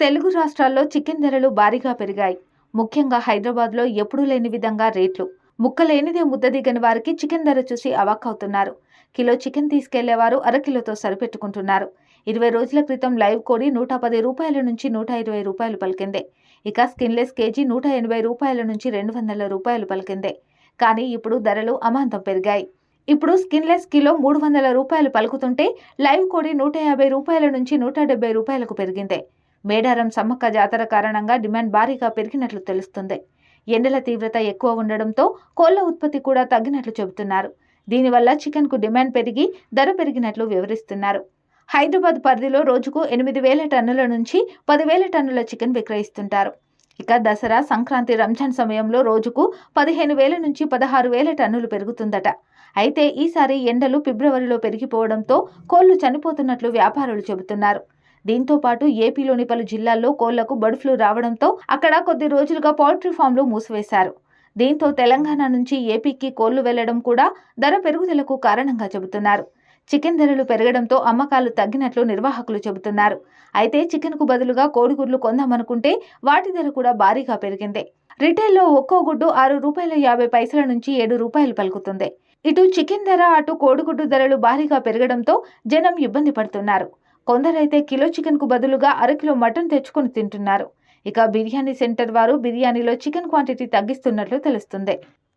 తెలుగు రాష్ట్రాల్లో చికెన్ ధరలు భారీగా పెరిగాయి. ముఖ్యంగా హైదరాబాద్లో ఎప్పుడూ లేని విధంగా రేట్లు. ముక్క లేనిదే ముద్ద దిగని వారికి చికెన్ ధర చూసి అవాక్కవుతున్నారు కిలో చికెన్ తీసుకెళ్ళేవారు అరకిలోతో సరిపెట్టుకుంటున్నారు. ఇరవై రోజుల క్రితం లైవ్ కోడి నూట పది రూపాయల నుంచి నూట ఇరవై రూపాయలు పలికిందే. ఇక స్కిన్లెస్ కేజీ నూట ఎనభై రూపాయల నుంచి రెండు వందల రూపాయలు పలికిందే. కానీ ఇప్పుడు ధరలు అమాంతం పెరిగాయి. ఇప్పుడు స్కిన్లెస్ కిలో మూడు వందల రూపాయలు పలుకుతుంటే లైవ్ కోడి నూట యాభై రూపాయల నుంచి నూట డెబ్బై రూపాయలకు పెరిగిందే. మేడారం సమ్మక్క జాతర కారణంగా డిమాండ్ భారీగా పెరిగినట్లు తెలుస్తుంది. ఎండల తీవ్రత ఎక్కువ ఉండడంతో కోళ్ళ ఉత్పత్తి కూడా తగ్గినట్లు చెబుతున్నారు. దీనివల్ల చికెన్కు డిమాండ్ పెరిగి ధర పెరిగినట్లు వివరిస్తున్నారు. హైదరాబాద్ పరిధిలో రోజుకు ఎనిమిది వేల టన్నుల నుంచి పదివేల టన్నుల చికెన్ విక్రయిస్తుంటారు. ఇక దసరా సంక్రాంతి రంజాన్ సమయంలో రోజుకు పదిహేను వేల నుంచి పదహారు వేల టన్నులు పెరుగుతుందట. అయితే ఈసారి ఎండలు ఫిబ్రవరిలో పెరిగిపోవడంతో కోళ్ళు చనిపోతున్నట్లు వ్యాపారులు చెబుతున్నారు. దీంతో పాటు ఏపీలోని పలు జిల్లాల్లో కోళ్ళకు బర్డ్ ఫ్లూ రావడంతో అక్కడ కొద్ది రోజులుగా పౌల్ట్రీ ఫామ్లు మూసివేశారు. దీంతో తెలంగాణ నుంచి ఏపీకి కోళ్ళు వెళ్ళడం కూడా ధర పెరుగుదలకు కారణంగా చెబుతున్నారు. చికెన్ ధరలు పెరగడంతో అమ్మకాలు తగ్గినట్లు నిర్వాహకులు చెబుతున్నారు. అయితే చికెన్కు బదులుగా కోడిగుడ్లు కొందామనుకుంటే వాటి ధర కూడా భారీగా పెరిగింది. రిటైల్లో ఒక్కో గుడ్డు ఆరు రూపాయల యాభై పైసల నుంచి ఏడు రూపాయలు పలుకుతుంది. ఇటు చికెన్ ధర అటు కోడిగుడ్డు ధరలు భారీగా పెరగడంతో జనం ఇబ్బంది పడుతున్నారు. కొందరైతే కిలో చికెన్కు బదులుగా అరకిలో మటన్ తెచ్చుకొని తింటున్నారు. ఇక బిర్యానీ సెంటర్ వారు బిర్యానీలో చికెన్ క్వాంటిటీ తగ్గిస్తున్నట్లు తెలుస్తుంది.